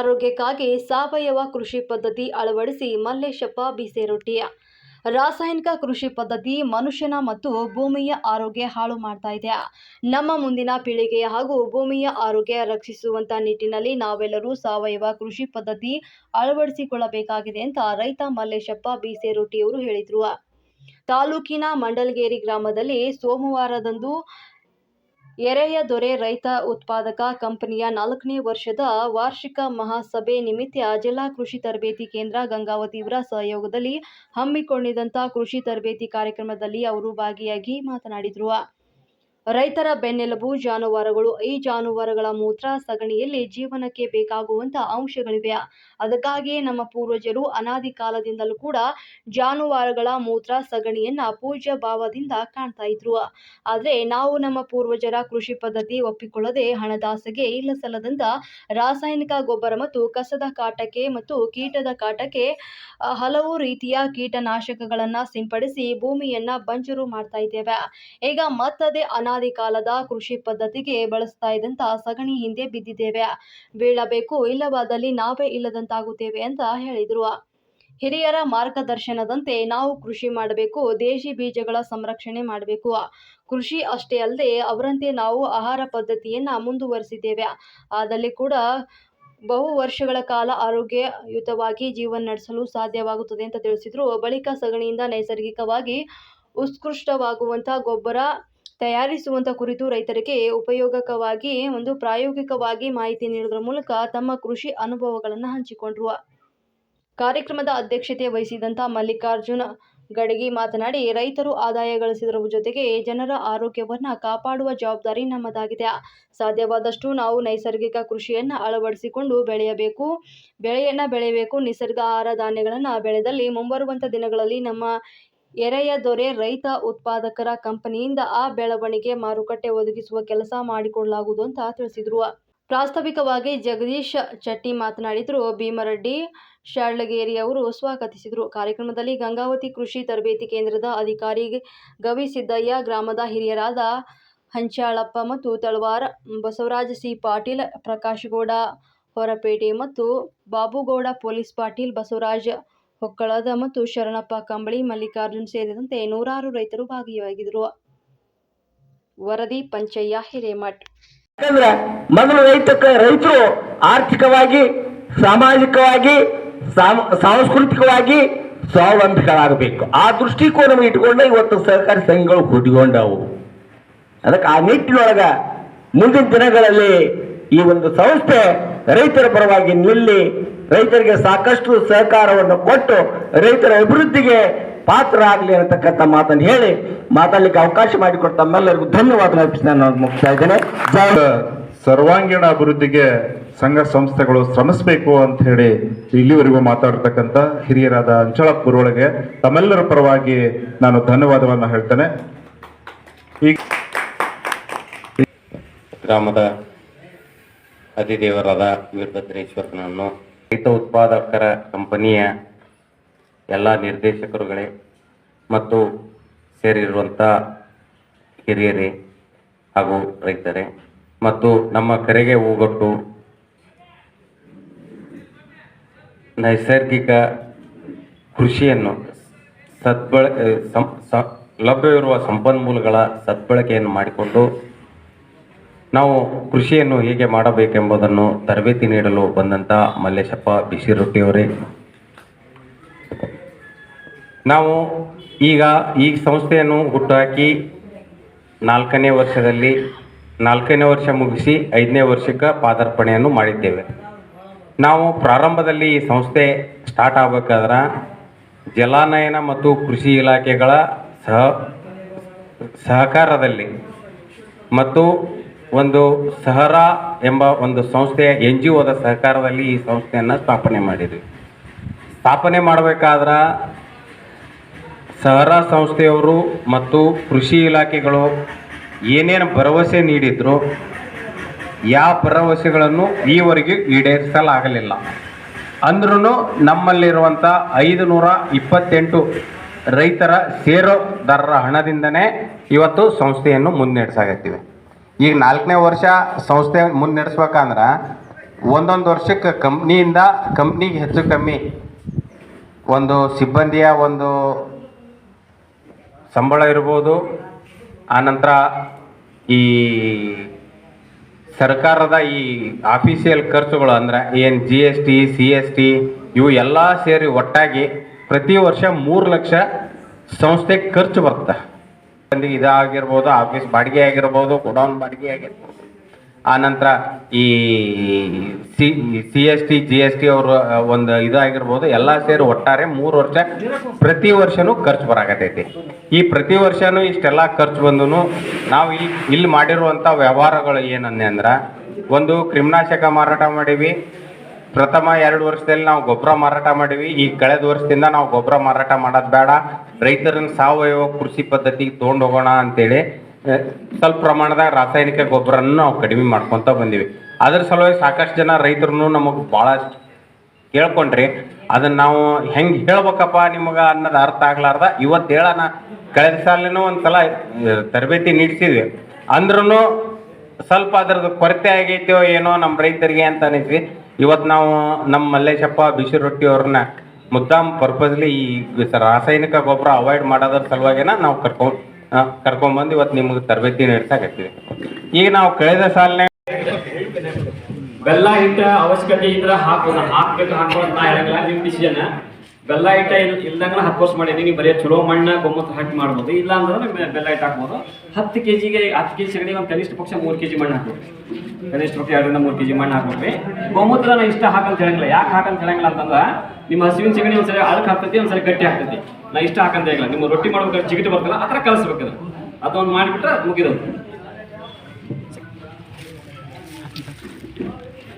ಆರೋಗ್ಯಕ್ಕಾಗಿ ಸಾವಯವ ಕೃಷಿ ಪದ್ಧತಿ ಅಳವಡಿಸಿ ಮಲ್ಲೇಶಪ್ಪ ಬಿಸೇರೊಟ್ಟಿಯ ರಾಸಾಯನಿಕ ಕೃಷಿ ಪದ್ಧತಿ ಮನುಷ್ಯನ ಮತ್ತು ಭೂಮಿಯ ಆರೋಗ್ಯ ಹಾಳು ಮಾಡ್ತಾ ಇದೆ. ನಮ್ಮ ಮುಂದಿನ ಪೀಳಿಗೆಯ ಹಾಗೂ ಭೂಮಿಯ ಆರೋಗ್ಯ ರಕ್ಷಿಸುವಂತ ನಿಟ್ಟಿನಲ್ಲಿ ನಾವೆಲ್ಲರೂ ಸಾವಯವ ಕೃಷಿ ಪದ್ಧತಿ ಅಳವಡಿಸಿಕೊಳ್ಳಬೇಕಾಗಿದೆ ಅಂತ ರೈತ ಮಲ್ಲೇಶಪ್ಪ ಬಿಸೇರೊಟ್ಟಿಯವರು ಹೇಳಿದರು. ತಾಲೂಕಿನ ಮಂಡಲಗೇರಿ ಗ್ರಾಮದಲ್ಲಿ ಸೋಮವಾರದಂದು ಎರೆಯ ದೊರೆ ರೈತ ಉತ್ಪಾದಕ ಕಂಪನಿಯ ನಾಲ್ಕನೇ ವರ್ಷದ ವಾರ್ಷಿಕ ಮಹಾಸಭೆ ನಿಮಿತ್ತ ಜಿಲ್ಲಾ ಕೃಷಿ ತರಬೇತಿ ಕೇಂದ್ರ ಗಂಗಾವತಿ ಇವರ ಸಹಯೋಗದಲ್ಲಿ ಹಮ್ಮಿಕೊಂಡಿದ್ದಂಥ ಕೃಷಿ ತರಬೇತಿ ಕಾರ್ಯಕ್ರಮದಲ್ಲಿ ಅವರು ಭಾಗಿಯಾಗಿ ಮಾತನಾಡಿದರು. ರೈತರ ಬೆನ್ನೆಲುಬು ಜಾನುವಾರುಗಳು ಈ ಜಾನುವಾರುಗಳ ಮೂತ್ರ ಸಗಣಿಯಲ್ಲಿ ಜೀವನಕ್ಕೆ ಬೇಕಾಗುವಂತಹ ಅಂಶಗಳಿವೆ. ಅದಕ್ಕಾಗಿಯೇ ನಮ್ಮ ಪೂರ್ವಜರು ಅನಾದಿ ಕಾಲದಿಂದಲೂ ಕೂಡ ಜಾನುವಾರುಗಳ ಮೂತ್ರ ಸಗಣಿಯನ್ನ ಪೂಜ್ಯ ಭಾವದಿಂದ ಕಾಣ್ತಾ ಇದ್ರು. ಆದರೆ ನಾವು ನಮ್ಮ ಪೂರ್ವಜರ ಕೃಷಿ ಪದ್ಧತಿ ಒಪ್ಪಿಕೊಳ್ಳದೆ ಹಣದಾಸೆಗೆ ಇಲ್ಲ ಸಲ್ಲದಂತ ರಾಸಾಯನಿಕ ಗೊಬ್ಬರ ಮತ್ತು ಕಸದ ಕಾಟಕ್ಕೆ ಮತ್ತು ಕೀಟದ ಕಾಟಕ್ಕೆ ಹಲವು ರೀತಿಯ ಕೀಟನಾಶಕಗಳನ್ನ ಸಿಂಪಡಿಸಿ ಭೂಮಿಯನ್ನ ಬಂಜರು ಮಾಡ್ತಾ ಇದ್ದೇವೆ. ಈಗ ಮತ್ತದೇ ಅನಾದಿ ಕಾಲದ ಕೃಷಿ ಪದ್ಧತಿಗೆ ಬಳಸ್ತಾ ಇದ್ದಂತ ಸಗಣಿ ಹಿಂದೆ ಬಿದ್ದಿದ್ದೇವೆ. ಬೀಳಬೇಕು, ಇಲ್ಲವಾದಲ್ಲಿ ನಾವೇ ಇಲ್ಲದಂತಾಗುತ್ತೇವೆ ಅಂತ ಹೇಳಿದರು. ಹಿರಿಯರ ಮಾರ್ಗದರ್ಶನದಂತೆ ನಾವು ಕೃಷಿ ಮಾಡಬೇಕು, ದೇಶಿ ಬೀಜಗಳ ಸಂರಕ್ಷಣೆ ಮಾಡಬೇಕು. ಕೃಷಿ ಅಷ್ಟೇ ಅಲ್ಲದೆ ಅವರಂತೆ ನಾವು ಆಹಾರ ಪದ್ಧತಿಯನ್ನ ಮುಂದುವರಿಸಿದ್ದೇವೆ. ಆದಲ್ಲಿ ಕೂಡ ಬಹು ವರ್ಷಗಳ ಕಾಲ ಆರೋಗ್ಯಯುತವಾಗಿ ಜೀವನ ನಡೆಸಲು ಸಾಧ್ಯವಾಗುತ್ತದೆ ಅಂತ ತಿಳಿಸಿದ್ರು. ಬಳಿಕ ಸಗಣಿಯಿಂದ ನೈಸರ್ಗಿಕವಾಗಿ ಉತ್ಕೃಷ್ಟವಾಗುವಂಥ ಗೊಬ್ಬರ ತಯಾರಿಸುವಂಥ ಕುರಿತು ರೈತರಿಗೆ ಉಪಯೋಗಕವಾಗಿ ಒಂದು ಪ್ರಾಯೋಗಿಕವಾಗಿ ಮಾಹಿತಿ ನೀಡುವುದರ ಮೂಲಕ ತಮ್ಮ ಕೃಷಿ ಅನುಭವಗಳನ್ನು ಹಂಚಿಕೊಂಡ್ರು. ಕಾರ್ಯಕ್ರಮದ ಅಧ್ಯಕ್ಷತೆ ವಹಿಸಿದಂಥ ಮಲ್ಲಿಕಾರ್ಜುನ ಗಡಗಿ ಮಾತನಾಡಿ, ರೈತರು ಆದಾಯ ಗಳಿಸಿದರ ಜೊತೆಗೆ ಜನರ ಆರೋಗ್ಯವನ್ನು ಕಾಪಾಡುವ ಜವಾಬ್ದಾರಿ ನಮ್ಮದಾಗಿದೆ. ಸಾಧ್ಯವಾದಷ್ಟು ನಾವು ನೈಸರ್ಗಿಕ ಕೃಷಿಯನ್ನ ಅಳವಡಿಸಿಕೊಂಡು ಬೆಳೆಯಬೇಕು. ಬೆಳೆಯನ್ನ ಬೆಳೆಯಬೇಕು. ನಿಸರ್ಗ ಆಹಾರ ಧಾನ್ಯಗಳನ್ನು ಬೆಳೆದಲ್ಲಿ ಮುಂಬರುವಂಥ ದಿನಗಳಲ್ಲಿ ನಮ್ಮ ಎರೆಯ ದೊರೆ ರೈತ ಉತ್ಪಾದಕರ ಕಂಪನಿಯಿಂದ ಆ ಬೆಳವಣಿಗೆ ಮಾರುಕಟ್ಟೆ ಒದಗಿಸುವ ಕೆಲಸ ಮಾಡಿಕೊಡಲಾಗುವುದು ಅಂತ ತಿಳಿಸಿದರು. ಪ್ರಾಸ್ತಾವಿಕವಾಗಿ ಜಗದೀಶ್ ಚಟ್ಟಿ ಮಾತನಾಡಿದರು. ಭೀಮರೆಡ್ಡಿ ಶಾಳ್ಲಗೇರಿ ಅವರು ಸ್ವಾಗತಿಸಿದರು. ಕಾರ್ಯಕ್ರಮದಲ್ಲಿ ಗಂಗಾವತಿ ಕೃಷಿ ತರಬೇತಿ ಕೇಂದ್ರದ ಅಧಿಕಾರಿ ಗವಿಸಿದ್ದಯ್ಯ ಗ್ರಾಮದ ಹಿರಿಯರಾದ ಹಂಚಾಳಪ್ಪ ಮತ್ತು ತಳವಾರ ಬಸವರಾಜ ಸಿ. ಪಾಟೀಲ್ ಪ್ರಕಾಶ್ಗೌಡ ಹೊರಪೇಟೆ ಮತ್ತು ಬಾಬುಗೌಡ ಪೊಲೀಸ್ ಪಾಟೀಲ್ ಬಸವರಾಜ್ ಹೊಕ್ಕಳದ ಮತ್ತು ಶರಣಪ್ಪ ಕಂಬಳಿ ಮಲ್ಲಿಕಾರ್ಜುನ್ ಸೇರಿದಂತೆ ನೂರಾರು ರೈತರು ಭಾಗಿಯಾಗಿದ್ದರು ವರದಿ, ಪಂಚಯ್ಯ, ಹಿರೇಮಠ್. ಯಾಕಂದ್ರೆ ಮೊದಲು ರೈತಕ್ಕ ರೈತರು ಆರ್ಥಿಕವಾಗಿ, ಸಾಮಾಜಿಕವಾಗಿ ಸಾಮ್- ಸಾಂಸ್ಕೃತಿಕವಾಗಿ ಸ್ವಾವಲಂಬಿಗಳಾಗಬೇಕು. ಆ ದೃಷ್ಟಿಕೋನ ಇಟ್ಕೊಂಡ ಇವತ್ತು ಸಹಕಾರಿ ಸಂಘಗಳು ಹುಟ್ಟಿಕೊಂಡವು ಅದಕ್ಕೆ ಆ ನಿಟ್ಟಿನೊಳಗ ಮುಂದಿನ ದಿನಗಳಲ್ಲಿ ಈ ಒಂದು ಸಂಸ್ಥೆ ರೈತರ ಪರವಾಗಿ ನಿಲ್ಲಿ ರೈತರಿಗೆ ಸಾಕಷ್ಟು ಸಹಕಾರವನ್ನು ಕೊಟ್ಟು ರೈತರ ಅಭಿವೃದ್ಧಿಗೆ ಪಾತ್ರ ಆಗಲಿ ಅನ್ನತಕ್ಕಂಥ ಮಾತನ್ನು ಹೇಳಿ ಮಾತಾಡಲಿಕ್ಕೆ ಅವಕಾಶ ಮಾಡಿಕೊಟ್ಟು ತಮ್ಮೆಲ್ಲರಿಗೂ ಧನ್ಯವಾದ ಅರ್ಪಿಸಿ ನಾನು ಮುಗಿಸ್ತಾ ಇದ್ದೇನೆ. ಸರ್ವಾಂಗೀಣ ಅಭಿವೃದ್ಧಿಗೆ ಸಂಘ ಸಂಸ್ಥೆಗಳು ಶ್ರಮಿಸಬೇಕು ಅಂತ ಹೇಳಿ ಇಲ್ಲಿವರೆಗೂ ಮಾತಾಡ್ತಕ್ಕಂಥ ಹಿರಿಯರಾದ ಅಂಚಳ ಗುರುಗಳಿಗೆ ತಮ್ಮೆಲ್ಲರ ಪರವಾಗಿ ನಾನು ಧನ್ಯವಾದವನ್ನು ಹೇಳ್ತೇನೆ. ಈ ಗ್ರಾಮದ ಅತಿದೇವರಾದ ವೀರಭದ್ರೇಶ್ವರನನ್ನು ರೈತ ಉತ್ಪಾದಕರ ಕಂಪನಿಯ ಎಲ್ಲ ನಿರ್ದೇಶಕರುಗಳೇ ಮತ್ತು ಸೇರಿರುವಂಥ ಹಿರಿಯರೇ ಹಾಗೂ ರೈತರೇ ಮತ್ತು ನಮ್ಮ ಕರೆಗೆ ಹೋಗೊಟ್ಟು ನೈಸರ್ಗಿಕ ಕೃಷಿಯನ್ನು ಸದ್ಬಳ ಲಭ್ಯವಿರುವ ಸಂಪನ್ಮೂಲಗಳ ಸದ್ಬಳಕೆಯನ್ನು ಮಾಡಿಕೊಂಡು ನಾವು ಕೃಷಿಯನ್ನು ಹೇಗೆ ಮಾಡಬೇಕೆಂಬುದನ್ನು ತರಬೇತಿ ನೀಡಲು ಬಂದಂಥ ಮಲ್ಲೇಶಪ್ಪ ಬಿಸಿರೊಟ್ಟಿಯವರೇ ನಾವು ಈಗ ಈ ಸಂಸ್ಥೆಯನ್ನು ಹುಟ್ಟುಹಾಕಿ ನಾಲ್ಕನೇ ವರ್ಷದಲ್ಲಿ, ನಾಲ್ಕನೇ ವರ್ಷ ಮುಗಿಸಿ ಐದನೇ ವರ್ಷಕ್ಕೆ ಪಾದಾರ್ಪಣೆಯನ್ನು ಮಾಡಿದ್ದೇವೆ. ನಾವು ಪ್ರಾರಂಭದಲ್ಲಿ ಈ ಸಂಸ್ಥೆ ಸ್ಟಾರ್ಟ್ ಆಗಬೇಕಾದ್ರೆ ಜಲಾನಯನ ಮತ್ತು ಕೃಷಿ ಇಲಾಖೆಗಳ ಸಹ, ಸಹಕಾರದಲ್ಲಿ ಮತ್ತು ಒಂದು ಸಹರಾ ಎಂಬ ಒಂದು ಸಂಸ್ಥೆಯ ಎನ್ ಜಿ ಒದ ಸಹಕಾರದಲ್ಲಿ ಈ ಸಂಸ್ಥೆಯನ್ನು ಸ್ಥಾಪನೆ ಮಾಡಿದ್ವಿ. ಸ್ಥಾಪನೆ ಮಾಡಬೇಕಾದ್ರೆ ಸಹರಾ ಸಂಸ್ಥೆಯವರು ಮತ್ತು ಕೃಷಿ ಇಲಾಖೆಗಳು ಏನೇನು ಭರವಸೆ ನೀಡಿದ್ರು ಯಾವ ಭರವಸೆಗಳನ್ನು ಈವರೆಗೆ ಈಡೇರಿಸಲಾಗಲಿಲ್ಲ. ಅಂದ್ರೂ ನಮ್ಮಲ್ಲಿರುವಂಥ ಐದು ನೂರ ಇಪ್ಪತ್ತೆಂಟು ರೈತರ ಷೇರುದಾರರ ಹಣದಿಂದನೇ ಇವತ್ತು ಸಂಸ್ಥೆಯನ್ನು ಮುನ್ನಡೆಸಾಗತ್ತೀವಿ. ಈಗ ನಾಲ್ಕನೇ ವರ್ಷ ಸಂಸ್ಥೆ ಮುನ್ನಡೆಸ್ಬೇಕಂದ್ರೆ ಒಂದೊಂದು ವರ್ಷಕ್ಕೆ ಕಂಪ್ನಿಯಿಂದ ಕಂಪ್ನಿಗೆ ಹೆಚ್ಚು ಕಮ್ಮಿ. ಒಂದು ಸಿಬ್ಬಂದಿಯ ಒಂದು ಸಂಬಳ ಇರ್ಬೋದು. ಆನಂತರ ಈ ಸರ್ಕಾರದ ಈ ಆಫೀಸಿಯಲ್ ಖರ್ಚುಗಳು ಅಂದ್ರೆ ಏನು G S T C S T ಇವು ಎಲ್ಲ ಸೇರಿ ಒಟ್ಟಾಗಿ ಪ್ರತಿ ವರ್ಷ ಮೂರು ಲಕ್ಷ ಸಂಸ್ಥೆಗೆ ಖರ್ಚು ಬರುತ್ತೆ ಮಂದಿಗೆ ಇದಾಗಿರ್ಬೋದು ಆಫೀಸ್ ಬಾಡಿಗೆ ಆಗಿರ್ಬೋದು ಗೋಡೌನ್ ಬಾಡಿಗೆ ಆಗಿರ್ಬೋದು. ಆನಂತರ ಈ C C S T G S T ಅವರು ಒಂದು ಇದಾಗಿರ್ಬೋದು, ಎಲ್ಲ ಸೇರಿ ಒಟ್ಟಾರೆ ಮೂರು ವರ್ಷ ಪ್ರತಿ ವರ್ಷನೂ ಖರ್ಚು ಬರಾಕತೈತಿ ಈ ಪ್ರತಿ ವರ್ಷನೂ ಇಷ್ಟೆಲ್ಲ ಖರ್ಚು ಬಂದೂ ನಾವು ಇಲ್ಲಿ ಇಲ್ಲಿ ಮಾಡಿರುವಂಥ ವ್ಯವಹಾರಗಳು ಏನನ್ನೆ ಅಂದ್ರೆ, ಒಂದು ಕ್ರಿಮಿನಾಶಕ ಮಾರಾಟ ಮಾಡೀವಿ ಪ್ರಥಮ ಎರಡು ವರ್ಷದಲ್ಲಿ ನಾವು ಗೊಬ್ಬರ ಮಾರಾಟ ಮಾಡಿವಿ. ಈ ಕಳೆದ ವರ್ಷದಿಂದ ನಾವು ಗೊಬ್ಬರ ಮಾರಾಟ ಮಾಡೋದು ಬೇಡ. ರೈತರನ್ನ ಸಾವಯವ ಕೃಷಿ ಪದ್ಧತಿಗೆ ತೊಗೊಂಡು ಹೋಗೋಣ ಅಂತೇಳಿ ಸ್ವಲ್ಪ ಪ್ರಮಾಣದ ರಾಸಾಯನಿಕ ಗೊಬ್ಬರನ್ನು ನಾವು ಕಡಿಮೆ ಮಾಡ್ಕೊಂತ ಬಂದೀವಿ. ಅದ್ರ ಸಲುವಾಗಿ ಸಾಕಷ್ಟು ಜನ ರೈತರು ನಮಗೆ ಭಾಳಷ್ಟು ಕೇಳ್ಕೊಂಡ್ರಿ. ಅದನ್ನ ನಾವು ಹೆಂಗೆ ಹೇಳ್ಬೇಕಪ್ಪ ನಿಮಗೆ ಅನ್ನೋದು ಅರ್ಥ ಆಗ್ಲಾರ್ದ. ಇವತ್ತು ಹೇಳೋಣ, ಕಳೆದ ಸಾಲಿನೂ ಒಂದ್ಸಲ ಸಲ ತರಬೇತಿ ನೀಡಿಸಿದ್ವಿ. ಅಂದ್ರೂ ಸ್ವಲ್ಪ ಅದ್ರದ್ದು ಕೊರತೆ ಆಗೈತೋ ಏನೋ ನಮ್ಮ ರೈತರಿಗೆ ಅಂತ ಅನಿಸ್ವಿ. ಇವತ್ತು ನಾವು ನಮ್ಮ ಮಲ್ಲೇಶಪ್ಪ ಬಿಸಿ ರೊಟ್ಟಿ ಅವ್ರನ್ನ ಮುದ್ದಾಮ್ ಪರ್ಪಸ್ಲಿ ಈ ರಾಸಾಯನಿಕ ಗೊಬ್ಬರ ಅವಾಯ್ಡ್ ಮಾಡೋದ್ರ ಸಲುವಾಗಿನ ನಾವು ಕರ್ಕೊಂಡ್ ಕರ್ಕೊಂಡ್ಬಂದು ಇವತ್ತು ನಿಮ್ಗೆ ತರಬೇತಿ ನೀಡ್ಸಕತ್ತೀವಿ. ಈಗ ನಾವು ಕಳೆದ ಸಾಲಿನ ಬೆಲ್ಲ ಹಿಟ್ಟ ಅವಶ್ಯಕತೆ ಇದ್ರೆ ಹಾಕೋದು, ಹಾಕ್ಬೇಕು ಹಾಕೋ ಅಂತ ಹೇಳಂಗಿಲ್ಲ ನಿಮ್ಮ ಡಿಸಿಷನ್ ಬೆಲ್ಲ ಐಟ ಇಲ್ ಇಲ್ದಂಗ ಹತ್ತು ವರ್ಷ ಮಾಡಿದ್ದೀನಿ ಬರೀ ಚಲೋ ಮಣ್ಣ ಗೊಮ್ಮತ್ತು ಹಾಕಿ ಮಾಡ್ಬೋದು. ಇಲ್ಲ ಅಂದ್ರೆ ಬೆಲ್ಲ ಐಟ ಹಾಕ್ಬೋದು. ಹತ್ತು ಕೆ ಜಿಗೆ ಹತ್ತು ಕೆ ಜಿ ಸಗಣಿ ಒಂದು ಕನಿಷ್ಠ ಪಕ್ಷ ಮೂರು ಕೆ ಜಿ ಮಣ್ಣು ಹಾಕ್ಬೋದು. ಕನಿಷ್ಠ ಪಕ್ಷ ಎರಡರಿಂದ ಮೂರು ಕೆ ಜಿ ಮಣ್ಣು ಹಾಕ್ಬೇಕು ಗೊಮ್ಮತ್ರ ನಾನು ಇಷ್ಟ ಹಾಕಂತ ಹೇಳಂಗಿಲ್ಲ. ಯಾಕೆ ಹಾಕಂತ ಹೇಳಂಗಿಲ್ಲ ಅಂತಂದ್ರೆ, ನಿಮ್ಮ ಹಸುವಿನ ಸಗಣಿ ಒಂದ್ಸರಿ ಅಳಕ್ ಹಾಕ್ತೈತಿ, ಒಂದ್ಸರಿ ಗಟ್ಟಿ ಹಾಕ್ತೈತಿ. ನಾ ಇಷ್ಟ ಹಾಕಂತ ಹೇಳಿಲ್ಲ ನಿಮ್ಮ ರೊಟ್ಟಿ ಮಾಡ್ಬೇಕಾದ್ರೆ ಚಿಗಿಟ್ಟು ಬರ್ತಲ್ಲ, ಆ ಥರ ಅದು ಅದೊಂದು ಮಾಡಿಬಿಟ್ರೆ ಮುಗಿದು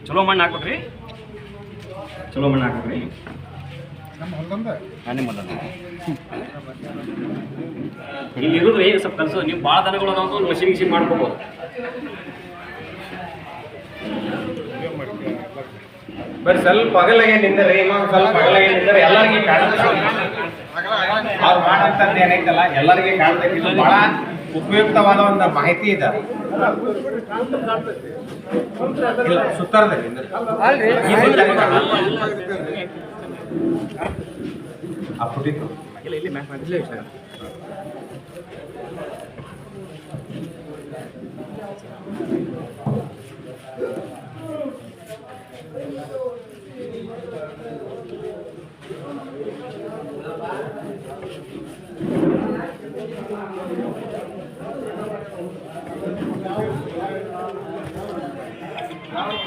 ಚಲೋ ಮಣ್ಣು ಹಾಕ್ಬಿಟ್ರಿ. ಚಲೋ ಮಣ್ಣು ನಿಮ್ಮ. ಇಲ್ಲಿ ಇರುದ್ರಿ ಸ್ವಲ್ಪ ಕಲಸು ನೀವು ಭಾಳ ದನಗಳು ಒಂದು ಮಷಿನ್ ಗಿಷಿನ್ ಮಾಡ್ಕೋಬೋದು. ಬರೀ ಸ್ವಲ್ಪ ಅಗಲಾಗೆ ನಿಂದರೆ ಇನ್ನೊಂದು ಸ್ವಲ್ಪ ಅಗಲಾಗೆ ನಿಂದರೆ ಎಲ್ಲರಿಗೆ ಕಾಣ್ತದೆ. ಅವ್ರು ಮಾಡಂತದ್ದು ಏನೈತಲ್ಲ ಎಲ್ಲರಿಗೆ ಕಾಣ್ತೈತಿ ಇದು ಬಹಳ ಉಪಯುಕ್ತವಾದ ಒಂದು ಮಾಹಿತಿ ಇದೆ. ಇಲ್ಲ ನಿಂದ್ರೆ. ಇಲ್ಲ. ಆ ಪುಟಿತು.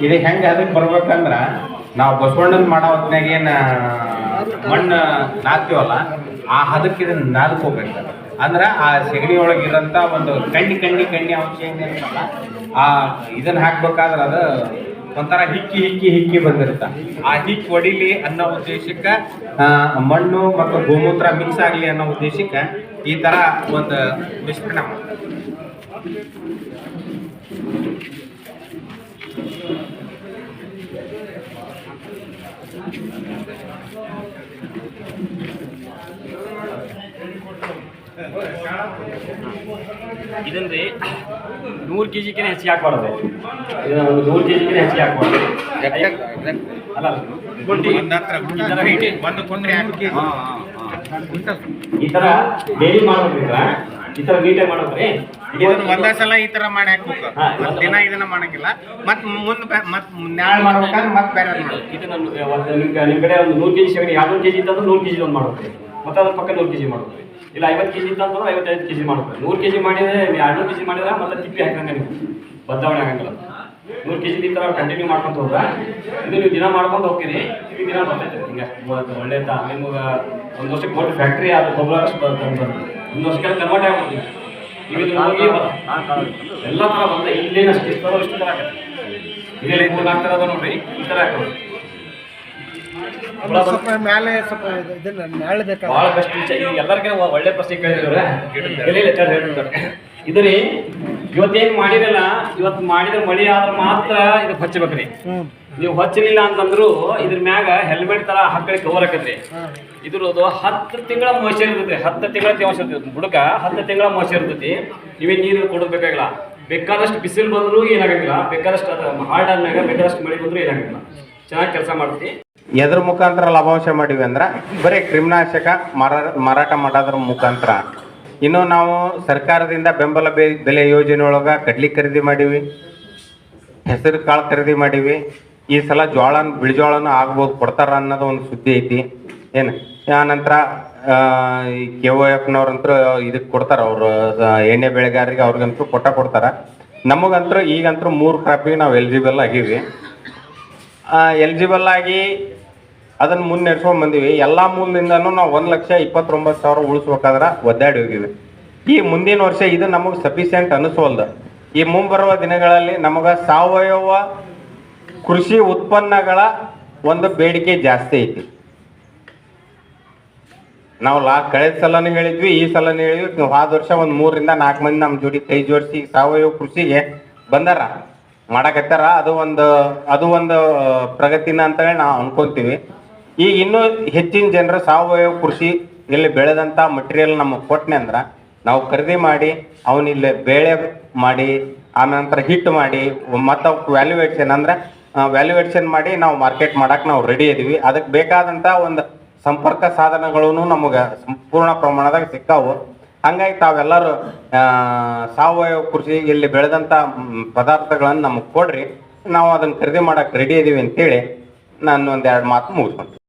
ಇದು ಹೆಂಗೆ ಅದಕ್ಕೆ ಬರ್ಬೇಕಂದ್ರ ನಾವು ಬಸವಣ್ಣನ ಮಾಡೋ ಹೊತ್ನಾಗ ಏನು ಮಣ್ಣು ನಾಕ್ತೀವಲ್ಲ ಆ ಹದಕ್ಕೆ ಇದನ್ನು ನಾದ್ಕೋಬೇಕು. ಅಂದ್ರೆ ಆ ಸೆಗಣಿ ಒಳಗಿರೋಂಥ ಒಂದು ಕಣ್ಣಿ ಕಣ್ಣಿ ಕಣ್ಣಿ ಅಂಶ ಏನಿರ್ತಲ್ಲ ಆ ಇದನ್ನ ಹಾಕ್ಬೇಕಾದ್ರೆ ಅದು ಒಂಥರ ಹಿಕ್ಕಿ ಹಿಕ್ಕಿ ಹಿಕ್ಕಿ ಬಂದಿರುತ್ತೆ. ಆ ಹಿಕ್ಕಿ ಹೊಡಿಲಿ ಅನ್ನೋ ಉದ್ದೇಶಕ್ಕೆ ಮಣ್ಣು ಮತ್ತು ಗೋಮೂತ್ರ ಮಿಕ್ಸ್ ಆಗಲಿ ಅನ್ನೋ ಉದ್ದೇಶಕ್ಕೆ ಈ ಥರ ಒಂದು ಮಿಶ್ರಣ ಮಾಡ್ತಾರೆ. ಇದನ್ರಿ ನೂರು ಕೆ ಜಿಗೆ ಹೆಚ್ಚಿಗೆ ಹಾಕ್ಬಾರ್ದು. ಇದನ್ನ ಒಂದು ನೂರು ಕೆ ಜಿಗೆ ಹೆಚ್ಚಿಗೆ ಹಾಕ್ಬಾರ್ದು. ಅಲ್ಲ ಗುಂಡಿ. ಒಂದು ಹಾಕಿ ಈ ಥರ ಡೈಲಿ ಮಾಡ್ಬೇಕ್ರಿ ಈ ಥರ ನೀಟಾಗಿ ಮಾಡ್ಬೇಕ್ರಿ. ಒಂದೇ ಸಲ ಈ ತರ ಮಾಡಿ ಹಾಕ್ಬೇಕು. ಮತ್ತ್ ದಿನ ಇದನ್ನ ಮಾಡಂಗಿಲ್ಲ. ಮತ್ ಮುಂದ್ ಮತ್ತೆ ಮತ್ ನಾಳೆ ಮಾಡ್ಬೇಕಾದ್ರೆ ಮತ್ ಬೇರೆ ಮಾಡ್ಬೇಕು. ಇದನ್ನ ನಾನು ಒಂದು ನಿಮ್ಮ ಕಡೆ ಒಂದು ನೂರು ಕೆ ಜಿ ಸಗಣಿ ಎರಡು ಕೆ ಜಿ ಇತ್ತಂದ್ರೆ ನೂರು ಕೆ ಜಿ ಒಂದು ಮಾಡ್ಬೇಕ್ರಿ ಮತ್ತೆ ಅದ್ರ ಪಕ್ಕ ನೂರು ಕೆ ಜಿ ಇಲ್ಲ ಐವತ್ತು ಕೆ ಜಿ ಇತ್ತಂದ್ರೆ ಐವತ್ತೈದು ಕೆ ಜಿ ಮಾಡ್ಬೇಕು ನೂರು ಕೆ ಜಿ ಮಾಡಿದ್ರೆ ಎರಡು ಕೆ ಜಿ ಮಾಡಿದ್ರೆ ಮತ್ತೆ ತಿಪ್ಪಿ ಹಾಕಂಗ ನೀವು. ಬದಲಾವಣೆ ಆಗಂಗಿಲ್ಲ. ನೂರು ಕೆ ಜಿ ಈ ಥರ ಕಂಟಿನ್ಯೂ ಮಾಡ್ಕೊಂತ ಹೋದ್ರೆ ಇದು ನೀವು ದಿನ ಮಾಡ್ಕೊಂಡು ಹೋಗ್ತೀರಿ ಈ ದಿನ ಬರ್ತೈತೆ ಹಿಂಗೆ ಒಳ್ಳೆಯದು ಒಳ್ಳೆ ತ ನಿಮ್ಗೆ ಒಂದು ವರ್ಷಕ್ಕೆ ದೊಡ್ಡ ಫ್ಯಾಕ್ಟ್ರಿ ಅದು ಗೊಬ್ಬರ ಒಂದು ವರ್ಷಕ್ಕೆಲ್ಲ ಕನ್ವರ್ಟ್ ಆಗ್ಬೋದು ನೀವು ಇದು ಹೋಗಿ ಎಲ್ಲ ಥರ ಬಂದ ಇಲ್ಲೇನು ಅಷ್ಟು. ಇಷ್ಟು ಬರೋ ಇಷ್ಟು ಥರ ಆಗತ್ತೆ ಇಲ್ಲೇ ಮೂರು ನಾಲ್ಕು ಥರ ಅದಾವ ನೋಡ್ರಿ. ಈ ಥರ ಹಾಕೋದು ಸ್ವಲ್ಪ ಮೇಲೆ ಸ್ವಲ್ಪ ಇದನ್ನ ಭಾಳ ಬೆಸ್ಟ್ ವಿಚಾರ ಈಗ ಎಲ್ಲರಿಗೂ ಒಳ್ಳೆ ಪ್ರಶ್ನೆ ಕೇಳಿದ್ರೆ ಇದು ರೀ ಇವತ್ತೇನು ಮಾಡಿರಲ್ಲ ಇವತ್ತು ಮಾಡಿದ್ರೆ ಮಳಿ ಆದ್ರೆ ಮಾತ್ರ ಇದು ಹಚ್ಚಬೇಕ್ರಿ. ನೀವು ಹಚ್ಚಲಿಲ್ಲ ಅಂತಂದ್ರು ಇದ್ರ ಮ್ಯಾಗ ಹೆಲ್ಮೆಟ್ ತರ ಹಾಕಿ ಕವರ್ ಹಾಕದ್ರಿ. ಇದ್ರದ್ದು ಹತ್ತು ತಿಂಗಳ ಮೊಯ್ಚರ್ ಇರ್ತೈತಿ ಹತ್ತು ತಿಂಗಳ ತೇವಾಂಶ ಇರ್ತೈತಿ ಹುಡುಕ ಹತ್ತು ತಿಂಗಳ ಮೊಯ್ಚರ್ ಇರ್ತೈತಿ. ನೀವೇ ನೀರು ಕೊಡಬೇಕಾಗಿಲ್ಲ ಬೇಕಾಗಿಲ್ಲ. ಬೇಕಾದಷ್ಟು ಬಿಸಿಲು ಬಂದರೂ ಏನಾಗಂಗಿಲ್ಲ. ಬೇಕಾದಷ್ಟು ಅದು ಹಾರ್ಡ್ ಆದ್ಮೇಲೆ ಬೇಕಾದಷ್ಟು ಮಳೆ ಬಂದರೂ ಏನಾಗಂಗಿಲ್ಲ. ಚೆನ್ನಾಗಿ ಕೆಲಸ ಮಾಡ್ತೀವಿ ಎದ್ರ ಮುಖಾಂತರ ಲಾಭಾಂಶ ಮಾಡಿವಿ ಅಂದ್ರೆ ಬರೀ ಕ್ರಿಮಿನಾಶಕ ಮಾರಾ, ಮಾರಾಟ ಮಾಡೋದ್ರ ಮುಖಾಂತರ. ಇನ್ನು ನಾವು ಸರ್ಕಾರದಿಂದ ಬೆಂಬಲ ಬೆಲೆ ಯೋಜನೆ ಒಳಗೆ ಕಡ್ಲಿ ಖರೀದಿ ಮಾಡೀವಿ, ಹೆಸರು ಕಾಳು ಖರೀದಿ ಮಾಡೀವಿ. ಈ ಸಲ ಜೋಳ ಬಿಳಿಜೋಳನ ಆಗ್ಬೋದು, ಕೊಡ್ತಾರ ಅನ್ನೋದು ಒಂದು ಸುದ್ದಿ ಐತಿ. ಏನು? ಆನಂತರ ಕೆ ಒ ಎಫ್ನವ್ರಂತೂ ಇದಕ್ಕೆ ಕೊಡ್ತಾರ ಅವರು ಎಣ್ಣೆ ಬೆಳೆಗಾರರಿಗೆ ಅವ್ರಿಗಂತೂ ಕೊಟ್ಟ ಕೊಡ್ತಾರ. ನಮಗಂತೂ ಈಗಂತೂ ಮೂರು ಕ್ರಾಪಿಗೆ ನಾವು ಎಲಿಜಿಬಲ್ ಆಗೀವಿ. ಎಲಿಜಿಬಲ್ ಆಗಿ ಅದನ್ನ ಮುನ್ನಡೆಸ್ಕೊಂಡ್ ಬಂದಿವಿ. ಎಲ್ಲ ಮೂಲದಿಂದನೂ ನಾವು ಒಂದ್ ಲಕ್ಷ ಇಪ್ಪತ್ತೊಂಬತ್ತು ಸಾವಿರ ಉಳಿಸ್ಬೇಕಾದ್ರ ಒದ್ದಾಡಿ ಹೋಗಿವಿ ಈ ಮುಂದಿನ ವರ್ಷ ಇದು ನಮಗೆ ಸಫಿಶಿಯಂಟ್ ಅನಿಸೋಲ್ದು. ಈ ಮುಂಬರುವ ದಿನಗಳಲ್ಲಿ ನಮಗೆ ಸಾವಯವ ಕೃಷಿ ಉತ್ಪನ್ನಗಳ ಒಂದು ಬೇಡಿಕೆ ಜಾಸ್ತಿ ಐತಿ. ನಾವು ಲಾ ಕಳೆದ ಸಲನೂ ಹೇಳಿದ್ವಿ, ಈ ಸಲನೂ ಹೇಳಿದ್ವಿ. ಹೋದ ವರ್ಷ ಒಂದು ಮೂರರಿಂದ ನಾಲ್ಕು ಮಂದಿ ನಮ್ಮ ಜೋಡಿ ಕೈ ಜೋಡಿಸಿ ಸಾವಯವ ಕೃಷಿಗೆ ಬಂದಾರ. ಮಾಡಕತ್ತಾರ. ಅದು ಒಂದು ಅದು ಒಂದು ಪ್ರಗತಿನ ಅಂತ ಹೇಳಿ ನಾವು ಅನ್ಕೊಂತೀವಿ. ಈಗ ಇನ್ನೂ ಹೆಚ್ಚಿನ ಜನರು ಸಾವಯವ ಕೃಷಿ ಇಲ್ಲಿ ಬೆಳೆದಂಥ ಮಟೀರಿಯಲ್ ನಮಗೆ ಕೊಟ್ಟನೆ ಅಂದ್ರೆ ನಾವು ಖರೀದಿ ಮಾಡಿ ಅವನ್ನ ಇಲ್ಲಿ ಬೇಳೆ ಮಾಡಿ, ಆನಂತರ ಹಿಟ್ ಮಾಡಿ, ಮತ್ತು ವ್ಯಾಲ್ಯೂಯೇಷನ್ ಅಂದ್ರೆ ವ್ಯಾಲ್ಯೂಯೇಷನ್ ಮಾಡಿ ನಾವು ಮಾರ್ಕೆಟ್ ಮಾಡಕ್ಕೆ ನಾವು ರೆಡಿ ಇದೀವಿ. ಅದಕ್ಕೆ ಬೇಕಾದಂಥ ಒಂದು ಸಂಪರ್ಕ ಸಾಧನಗಳನ್ನು ನಮಗೆ ಸಂಪೂರ್ಣ ಪ್ರಮಾಣದಾಗ ಸಿಕ್ಕಾವು. ಹಂಗಾಗಿ ತಾವೆಲ್ಲರೂ ಸಾವಯವ ಕೃಷಿ ಇಲ್ಲಿ ಬೆಳೆದಂಥ ಪದಾರ್ಥಗಳನ್ನು ನಮಗೆ ಕೊಡ್ರಿ. ನಾವು ಅದನ್ನು ಖರೀದಿ ಮಾಡಕ್ಕೆ ರೆಡಿ ಇದೀವಿ ಅಂತೇಳಿ ನಾನು ಒಂದೆರಡು ಮಾತು ಮುಗಿಸ್ಕೊಂತೀನಿ.